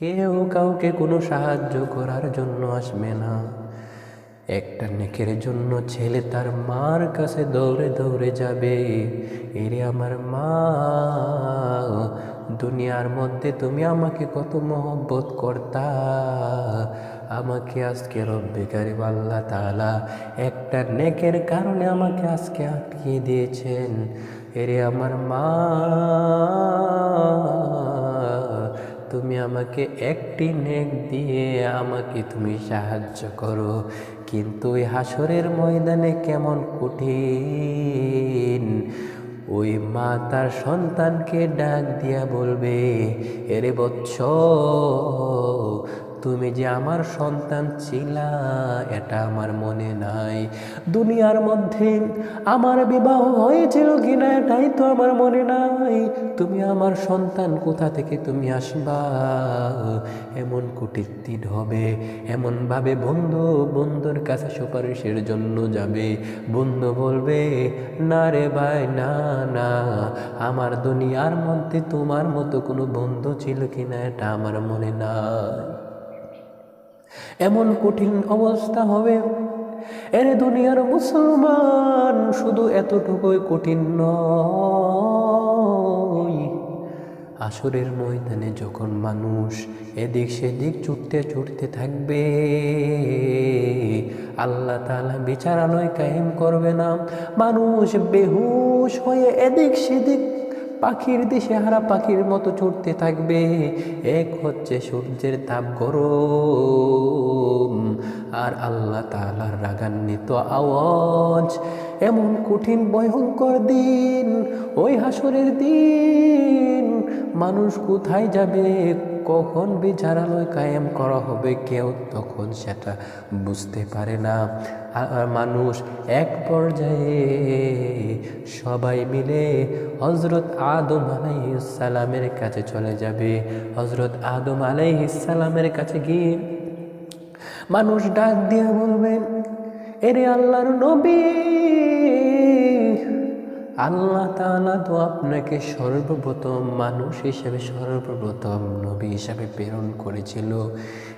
কেউ কাউকে কোনো সাহায্য করার জন্য আসবে না। একটা নেকের জন্য ছেলে তার মার কাছে দৌড়ে দৌড়ে যাবে। এরে আমার মা, দুনিয়ার মধ্যে তুমি আমাকে কত মহব্বত করতা। আমাকে আজকে রব্বে কারিম আল্লাহ তাআলা একটা নেকের কারণে আমাকে আজকে আটকিয়ে দিয়েছেন। এরে আমার মা তুমি আমাকে একটি নেক দিয়ে আমাকে তুমি সাহায্য করো। কিন্তু ওই হাসরের ময়দানে কেমন কঠিন। ওই মা তার সন্তানকে ডাক দিয়া বলবে, এরে বৎস তুমি যে আমার সন্তান ছিলা, এটা আমার মনে নাই। দুনিয়ার মধ্যে আমার বিবাহ হয়েছিল কিনা, এটাই তো আমার মনে নাই। তুমি আমার সন্তান, কোথা থেকে তুমি আসবা? এমন দিন হবে, এমনভাবে বন্ধু বন্ধুর কাছে সুপারিশের জন্য যাবে। বন্ধু বলবে, না রে ভাই, না না, আমার দুনিয়ার মধ্যে তোমার মতো কোনো বন্ধু ছিল কিনা, এটা আমার মনে নাই। এমন কঠিন অবস্থা হবে। এর দুনিয়ার মুসলমান শুধু এতটুকুই কঠিন নয়। আসরের ময়দানে যখন মানুষ এদিক সেদিক ছুটতে ছুটতে থাকবে, আল্লাহ তালা বিচারালয় কায়েম করবে না। মানুষ বেহুশ হয়ে এদিক সেদিক পাখির দিশে হারা পাখির মতো ছুটতে থাকবে। এক হচ্ছে সূর্যের তাপ গরম, আর আল্লাহ তালার রাগান্বিত আওয়াজ। এমন কঠিন, ভয়ঙ্কর দিন, ওই হাসরের দিন, মানুষ কোথায় যাবে কখন বিচারালয় কায়েম করা হবে কেউ তখন সেটা বুঝতে পারে না। মানুষ এক পর্যায়ে সবাই মিলে হজরত আদম আলাইসালামের কাছে চলে যাবে। হজরত আদম আলাইসালামের কাছে গিয়ে মানুষ ডাক দিয়ে বলবেন এরে আল্লাহর নবী আল্লাহ তালা তো আপনাকে সর্বপ্রথম মানুষ হিসেবে, সর্বপ্রথম নবী হিসাবে প্রেরণ করেছিল।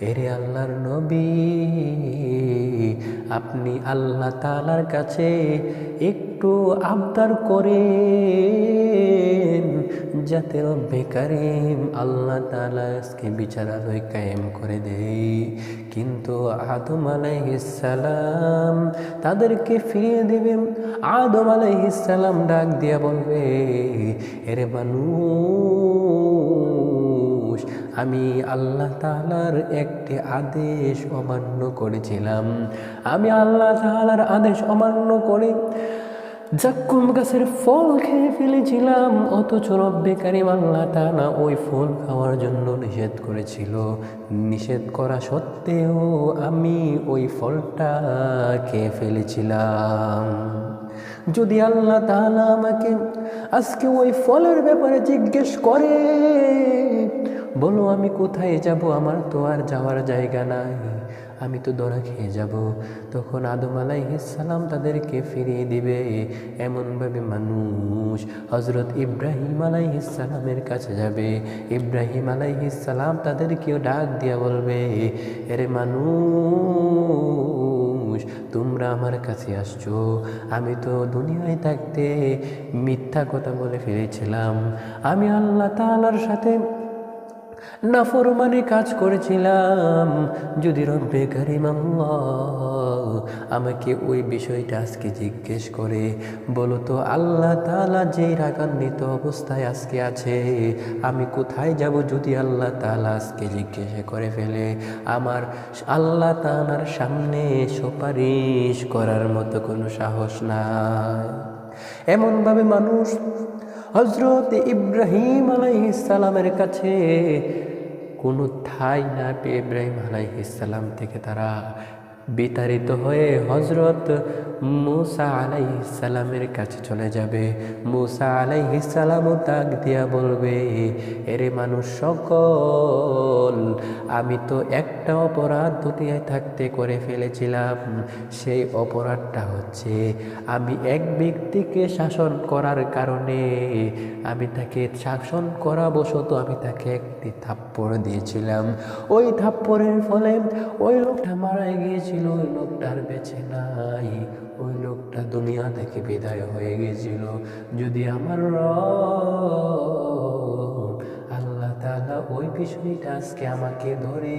এরে আল্লাহর নবী, আপনি আল্লাহ তালার কাছে একটু আবদার করে যাতে রব্বে আল্লাহ তাআলা আজকে বিচারালয় কায়েম করে দেয়। কিন্তু আদম আলাইহিসসালাম তাদেরকে ফিরিয়ে দেবে আদম আলাইহিসসালাম ডাক দিয়া বলবে, এরে মানুষ, আমি আল্লাহ তালার একটি আদেশ অমান্য করেছিলাম। আমি আল্লাহ তালার আদেশ অমান্য করে। জাক্কুম গাছের ফল খেয়ে ফেলেছিলাম, অথচ রব্বে কারিম আল্লাহ তাআলা ওই ফল খাওয়ার জন্য নিষেধ করেছিল। নিষেধ করা সত্ত্বেও আমি ওই ফলটা খেয়ে ফেলেছিলাম। যদি আল্লাহ তাআলা আমাকে আজকে ওই ফলের ব্যাপারে জিজ্ঞেস করে, বলো আমি কোথায় যাব? আমার তো আর যাওয়ার জায়গা নাই। আমি তো দরা খেয়ে যাব। তখন আদম আলাইহিসালাম তাদেরকে ফিরিয়ে দিবে। এমনভাবে মানুষ হজরত ইব্রাহিম আলাইহিসালামের কাছে যাবে। ইব্রাহিম আলাইহিসালাম তাদেরকেও ডাক দিয়া বলবে, এরে মানুষ, তোমরা আমার কাছে আসছো। আমি তো দুনিয়ায় থাকতে মিথ্যা কথা বলে ফিরেছিলাম আমি আল্লাহ তাআলার সাথে নাফরমানি কাজ করেছিলাম। যদি রব্বে কারিম আমাকে ওই বিষয়টা আজকে জিজ্ঞেস করে, বলো তো আল্লাহ তাআলা যে রাগান্বিত অবস্থায় আজকে আছে, আমি কোথায় যাব যদি আল্লাহ তালা আজকে জিজ্ঞেস করে ফেলে? আমার আল্লাহ তাআলার সামনে সুপারিশ করার মতো কোনো সাহস নাই। এমনভাবে মানুষ হজরত ইব্রাহিম আলাইহিসালামের কাছে কোনো থাই না পেয়ে ইব্রাহিম আলাইহিসাল্লাম থেকে তারা বিতাড়িত হয়ে হজরত মুসা আলাইসালামের কাছে চলে যাবে। মুসা আলাইহিসালামও তাক দিয়া বলবে, এরে মানুষ সকল, আমি তো একটা অপরাধ দুনিয়ায় থাকতে করে ফেলেছিলাম। সেই অপরাধটা হচ্ছে, আমি এক ব্যক্তিকে শাসন করার কারণে আমি তাকে শাসন করা বশত আমি তাকে একটি থাপ্পড় দিয়েছিলাম। ওই থাপ্পড়ের ফলে ওই লোকটা মারা গিয়েছিল, ওই লোকটার বেঁচে নাই। ওই লোকটা দুনিয়া থেকে বিদায় হয়ে গেছিল যদি আমার তাআলা ওই বিষয়টা আজকে আমাকে ধরে।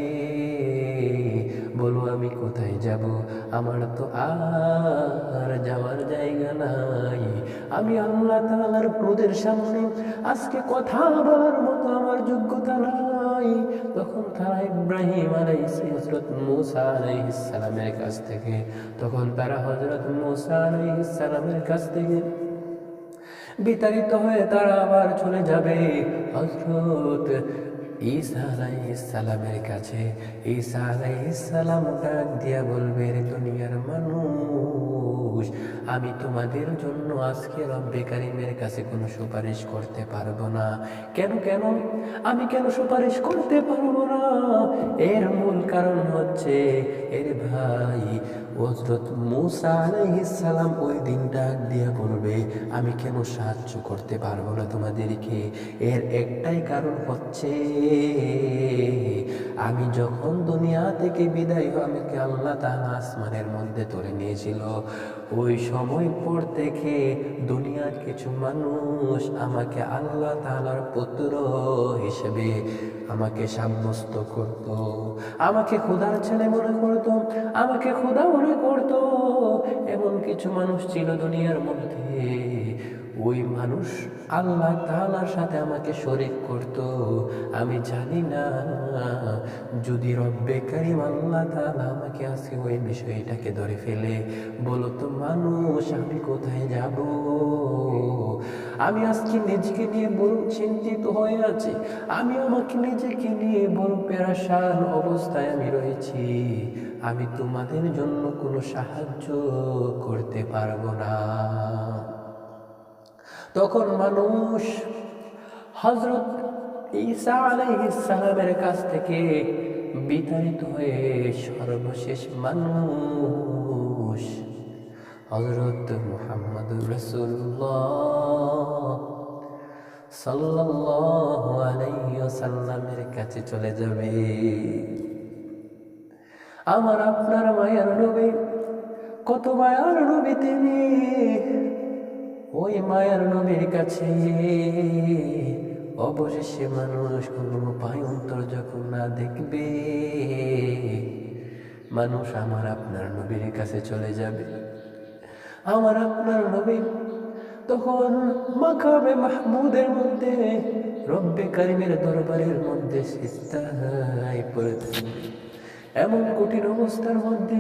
বলো, আমি কোথায় যাব? আমার তো আর যাওয়ার জায়গা নাই। আমি আল্লাহ তাআলার ক্রোধের সামনে আজকে কথা বলার মতো আমার যোগ্যতা নাই। তখন তারা ইব্রাহিম আলাইহিস হযরত মুসা আলাইহিস সালামের কাছ থেকে, তখন তারা হজরত মুসা আলাইহিস সালামের কাছ থেকে বিতাড়িত হয়ে তারা আবার চলে যাবে। হজরত ঈসা আলাইসালামের কাছে, ঈসা আলাইসালাম ডাক দিয়া বলবে, রে দুনিয়ার মানুষ, আমি তোমাদের জন্য আজকে রব্বে কারিমের কাছে কোনো সুপারিশ করতে পারব না। কেন কেন? আমি কেন সুপারিশ করতে পারব না? এর মূল কারণ হচ্ছে, এর ভাই হজরত মুসা আলাইহিসালাম ওই দিন ডাক দিয়া আমি কেন সাহায্য করতে পারব না তোমাদেরকে? এর একটাই কারণ হচ্ছে, আমি যখন দুনিয়া থেকে বিদায় আমাকে আল্লাহ তাআলা আসমানের মধ্যে তুলে নিয়েছিল। ওই সময় পর থেকে দুনিয়ার কিছু মানুষ আমাকে আল্লাহ তাআলার পুত্র হিসেবে আমাকে সাব্যস্ত করত। আমাকে খোদার ছেলে মনে করত, আমাকে খোদা মনে করত। এমন কিছু মানুষ ছিল দুনিয়ার মধ্যে। ওই মানুষ আল্লাহ তালার সাথে আমাকে শরীক করত। আমি জানি না, যদি রব্বে কারিম আল্লাহ তালা আমাকে আজকে ওই বিষয়টাকে ধরে ফেলে, বলো তো মানুষ, আমি কোথায় যাব? আমি আজকে নিজেকে নিয়ে বড় চিন্তিত হয়ে আছি। আমি আমাকে নিজেকে নিয়ে বড় পেরাসান অবস্থায় আমি রয়েছি। আমি তোমাদের জন্য কোনো সাহায্য করতে পারব না। তখন মানুষ হজরত ঈসা আলাইহিসসালামের কাছ থেকে বিতাড়িত হয়ে সর্বশেষ মানুষ হজরত মুহাম্মদ রসুল্লাহ সাল্লামের কাছে চলে যাবে। আমার আপনার মায়ের নবী, কত মায়ার নবী তিনি। ওই মায়ার নবীর কাছে অবশেষে মানুষ কোনো উপায় অন্তর যখন না দেখবে, মানুষ আমার আপনার নবীর কাছে চলে যাবে। আমার আপনার নবী তখন মাকাবে মাহমুদের মধ্যে, রব্বে কারিমের দরবারের মধ্যে সিস্তায় পড়ে থাকবে এমন কঠিন অবস্থার মধ্যে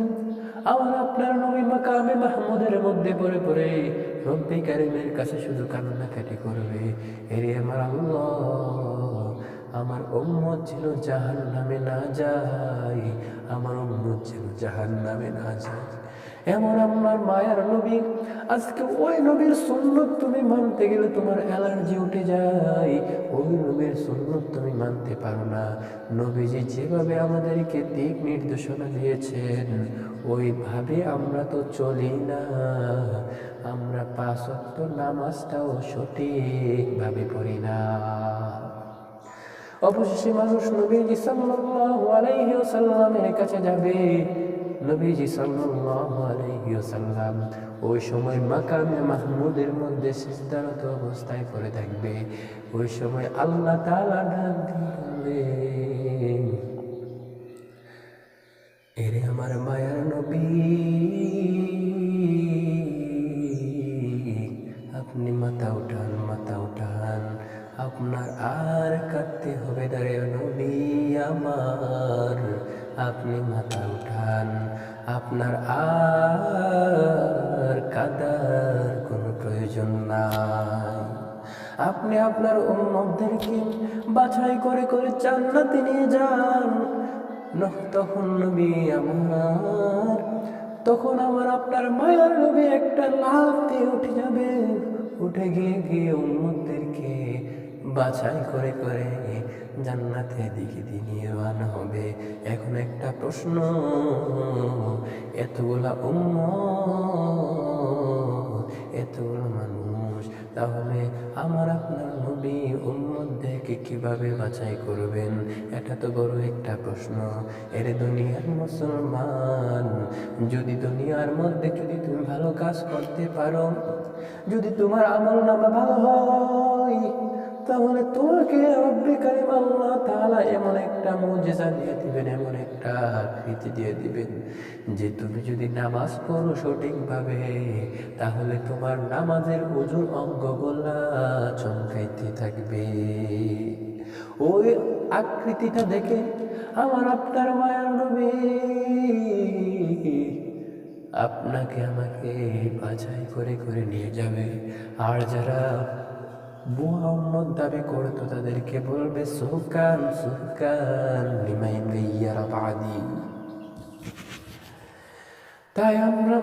আমার আপনার নবী মাকামে মাহমুদের মধ্যে পড়ে পড়ে রব্বে কারিমের কাছে শুধু কান্নাকাটি করবে। এরে আমার আল্লাহ। আমার উম্মত ছিল জাহান নামে না যায়, আমার উম্মত ছিল জাহান নামে না যায়। এমন আমার মায়ার নবী, আজকে ওই নবীর সুন্নত তুমি মানতে গেলে তোমার অ্যালার্জি উঠে যায়। ওই নবীর সুন্নত তুমি মানতে পারো না। নবীজি যেভাবে আমাদেরকে দিক নির্দেশনা দিয়েছেন, ওইভাবে আমরা তো চলি না। আমরা ওয়াক্ত নামাজটাও সঠিকভাবে পড়ি না। অবশেষে মানুষ নবীজি ওয়াসাল্লামের কাছে যাবে। নবীজি সাল্লাম ওই সময় মাকামে মাহমুদের মধ্যে সিজদারত অবস্থায় পড়ে থাকবে। ওই সময় আল্লাহ তাআলা ডাক প্রয়োজন আপনি আপনার উম্মতদেরকে বাছাই করে করে জান্নাতে নিয়ে যান। তখন নবী আমার, তখন আমার আপনার মায়ার নবী একটা লাভ দিয়ে উঠে যাবে। উঠে গিয়ে গিয়ে উম্মতদেরকে বাছাই করে করে জান্নাতে দিকে নিয়ে হবে। এখন একটা প্রশ্ন, এতগুলা উম্ম এতগুলো মানুষ। তাহলে আমার আপনার নবী উম্মদেরকে কীভাবে বাছাই করবেন? এটা তো বড় একটা প্রশ্ন। এরে দুনিয়ার মুসলমান, যদি দুনিয়ার মধ্যে যদি তুমি ভালো কাজ করতে পারো, যদি তোমার আমল নামা ভালো হয় তাহলে তোমাকে রব্বি কারিম আল্লাহ তাআলা এমন একটা মুজিজা দিয়ে দিবেন, এমন একটা আকৃতি দিয়ে দিবেন যে তুমি যদি নামাজ পড়ো সঠিকভাবে, তাহলে তোমার নামাজের ওজন অঙ্গগুলা চমকাইতে থাকবে। ওই আকৃতিটা দেখে আমার আপনার মায়ের নবী, আপনাকে আমাকে বাছাই করে করে নিয়ে যাবে। আর যারা মুহাম্মদ দাবি করত তাদেরকে বলবে সুহকান সুহকান লিমাইন গাইয়ারা বাদি তাই আমরা